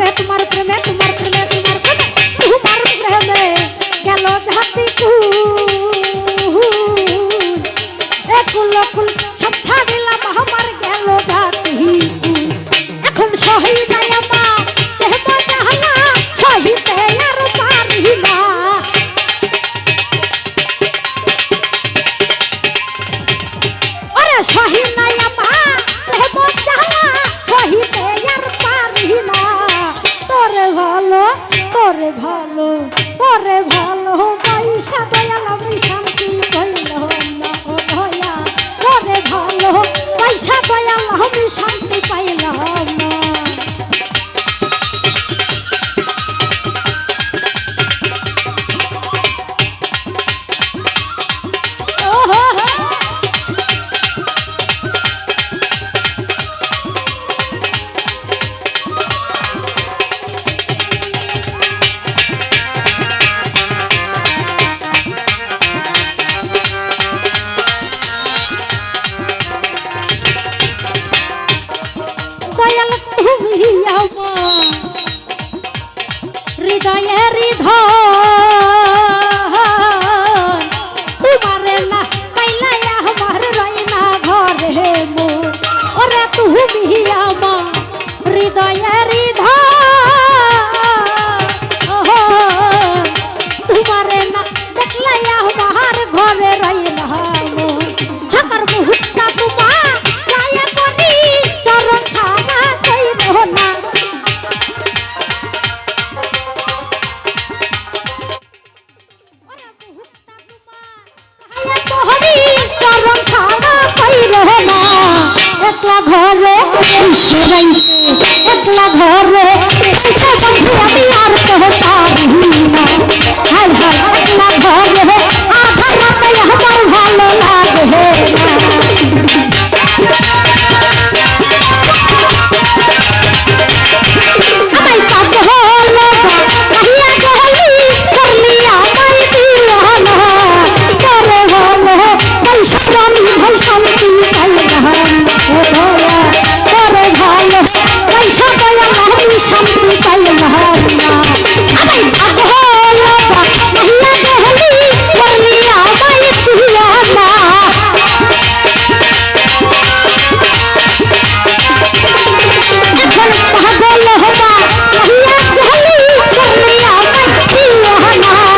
প্রেমে তোমার প্রেমে তোমার প্রেমে তোরে ভালো পয়সা দয়াল হৃদয়ে হৃদয় minds